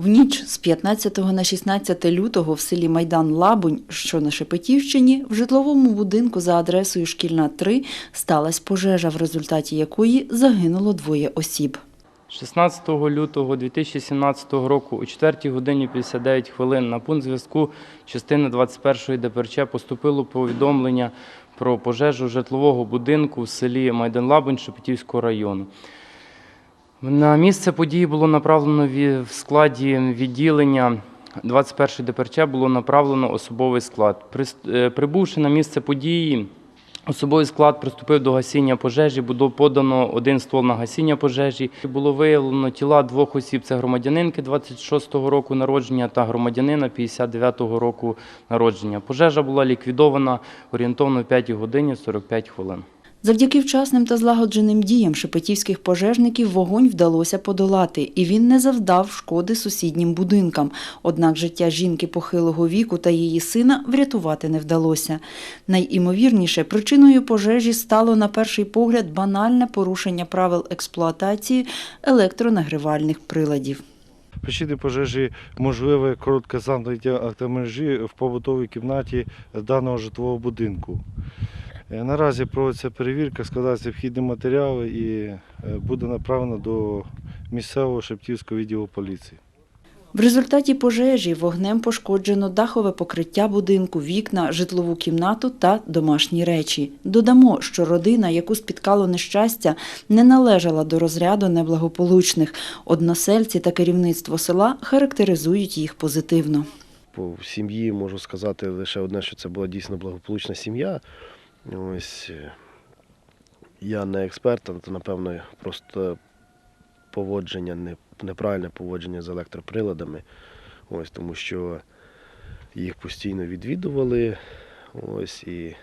В ніч з 15 на 16 лютого в селі Майдан Лабунь, що на Шепетівщині, в житловому будинку за адресою Шкільна 3 сталася пожежа, в результаті якої загинуло двоє осіб. 16 лютого 2017 року о 4 годині 59 хвилин на пункт зв'язку частини 21 ДПРЧ поступило повідомлення про пожежу житлового будинку в селі Майдан-Лабунь Шепетівського району. На місце події було направлено в складі відділення 21 ДПРЧ було направлено особовий склад. Е, Прибувши на місце події, Особовий склад приступив до гасіння пожежі, було подано один ствол на гасіння пожежі. Було виявлено тіла двох осіб: це громадянинки 26-го року народження та громадянина 59-го року народження. Пожежа була ліквідована орієнтовно в 5 годині 45 хвилин. Завдяки вчасним та злагодженим діям шепетівських пожежників вогонь вдалося подолати, і він не завдав шкоди сусіднім будинкам. Однак життя жінки похилого віку та її сина врятувати не вдалося. Найімовірніше, причиною пожежі стало на перший погляд банальне порушення правил експлуатації електронагрівальних приладів. Причини пожежі можливе коротке замкнення автомережі в побутовій кімнаті даного житлового будинку. Е, Наразі проводиться перевірка, складаються вхідні матеріали і е, буде направлено до місцевого Шептівського відділу поліції. В результаті пожежі вогнем пошкоджено дахове покриття будинку, вікна, житлову кімнату та домашні речі. Додамо, що родина, яку спіткало нещастя, не належала до розряду неблагополучних. Односельці та керівництво села характеризують їх позитивно. По сім'ї можу сказати лише одне, що це була дійсно благополучна сім'я. Ось я не експерт, але це, напевно, просто поводження, неправильне поводження з електроприладами. Ось, тому що їх постійно відвідували. Ось, і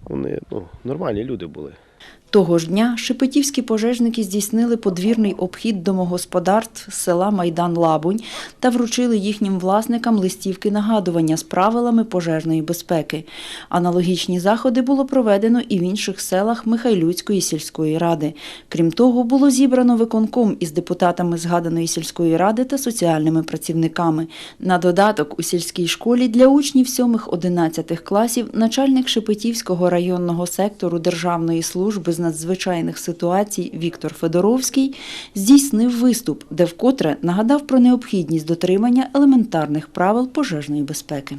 вони ну, нормальні люди були. Того ж дня шепетівські пожежники здійснили подвірний обхід домогосподарств села Майдан-Лабунь та вручили їхнім власникам листівки нагадування з правилами пожежної безпеки. Аналогічні заходи було проведено і в інших селах Михайлюцької сільської ради. Крім того, було зібрано виконком із депутатами згаданої сільської ради та соціальними працівниками. На додаток у сільській школі для учнів 7-11 класів начальник Шепетівського районного сектору Державної служби з надзвичайних ситуацій Віктор Федоровський здійснив виступ, де вкотре нагадав про необхідність дотримання елементарних правил пожежної безпеки.